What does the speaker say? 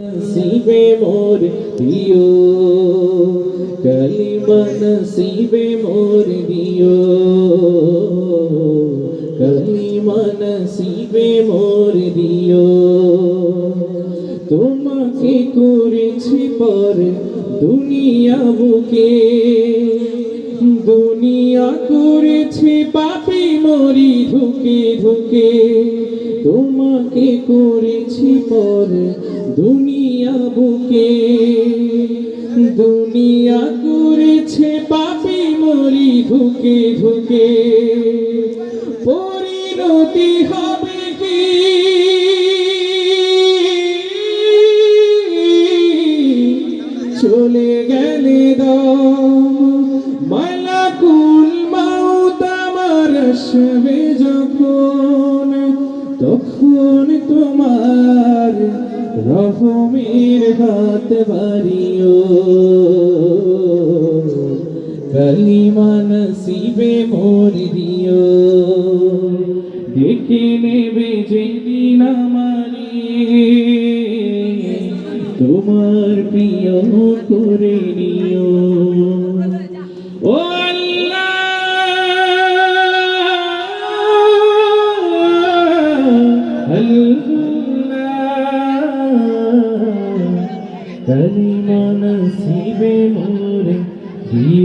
নসিবে মোর দিও কলিমা নসিবে মোর দিও কলিমা নসিবে মোর দিও তোমাকে করেছি পর দুনিয়া বুকে দুনিয়া করেছে পাপি মরি ধুকে ধুকে তোমাকে করেছি পর দুনিয়া বুকে। দুনিয়া করেছে পাপি মরি ধুকে ধুকে পরিণতি হবে কি? চলে গেলে দম, মালাকুল মাউত আমার আসবে যখন। রহমের হাত বাড়িও। কালিমা নসিবে মোর দিও। দেখে নেবে যেদিন আমারে। তোমার প্রিয় করে নিও। ও আল্লাহ! কালিমা নসিবে মোরে দিও